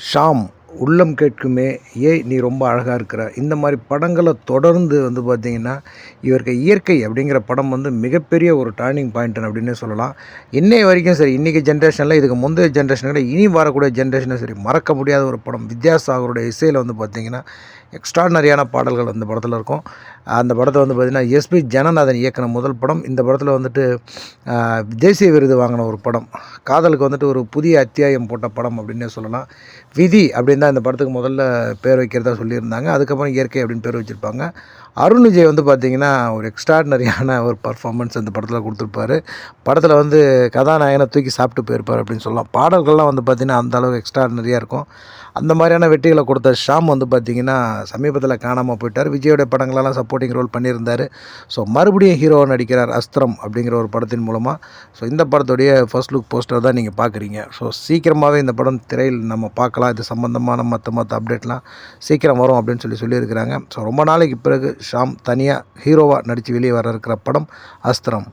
ஷாம். உள்ளம் கேட்குமே ஏய் நீ ரொம்ப அழகாக இருக்கிற. இந்த மாதிரி படங்களை தொடர்ந்து வந்து பார்த்திங்கன்னா இவருக்கு இயற்கை அப்படிங்கிற படம் வந்து மிகப்பெரிய ஒரு டேர்னிங் பாயிண்ட் அப்படின்னே சொல்லலாம். இன்னைய வரைக்கும் சரி இன்றைக்கி ஜென்ரேஷனில் இதுக்கு முந்தைய ஜென்ரேஷனை விட இனி வரக்கூடிய ஜென்ரேஷனும் சரி மறக்க முடியாத ஒரு படம். வித்யாசாகருடைய இசையில் வந்து பார்த்திங்கன்னா எக்ஸ்ட்ரானரியான பாடல்கள் அந்த படத்தில் இருக்கும். அந்த படத்தை வந்து பார்த்திங்கன்னா எஸ்பி ஜனநாதன் இயக்கின முதல் படம். இந்த படத்தில் வந்துட்டு தேசிய விருது வாங்கின ஒரு படம். காதலுக்கு வந்துட்டு ஒரு புதிய அத்தியாயம் போட்ட படம் அப்படின்னே சொல்லலாம். விதி அப்படின்னு தான் இந்த படத்துக்கு முதல்ல பேர் வைக்கிறதா சொல்லியிருந்தாங்க. அதுக்கப்புறம் இயற்கை அப்படின்னு பேர் வச்சுருப்பாங்க. அருண் விஜய் வந்து பார்த்திங்கன்னா ஒரு எக்ஸ்ட்ராடினரியான ஒரு பர்ஃபார்மன்ஸ் இந்த படத்தில் கொடுத்துருப்பாரு. படத்தில் வந்து கதாநாயகனை தூக்கி சாப்பிட்டு போயிருப்பார் அப்படின்னு சொல்லலாம். பாடல்கள்லாம் வந்து பார்த்திங்கன்னா அந்த அளவுக்கு எக்ஸ்ட்ராடினரியாக இருக்கும். அந்த மாதிரியான வெற்றிகளை கொடுத்த ஷாம் வந்து பார்த்திங்கன்னா சமீபத்தில் காணாமல் போயிட்டார். விஜயோட படங்களெல்லாம் சப்போர்ட்டிங் ரோல் பண்ணியிருந்தார். ஸோ மறுபடியும் ஹீரோ நடிக்கிறார் அஸ்திரம் அப்படிங்கிற ஒரு படத்தின் மூலமாக ஸோ இந்த படத்துடைய ஃபர்ஸ்ட் லுக் போஸ்டர் தான் நீங்கள் பார்க்குறீங்க ஸோ சீக்கிரமாகவே இந்த படம் திரையில் நம்ம பார்க்கலாம். இது சம்மந்தமாக சம்மந்தமான மற்ற மற்ற அப்டேட்லாம் சீக்கிரம் வரும் அப்படின்னு சொல்லி சொல்லியிருக்கிறாங்க. ஸோ ரொம்ப நாளைக்கு பிறகு ஷாம் தனியாக ஹீரோவாக நடித்து வெளியே வர இருக்கிற படம் அஸ்திரம்.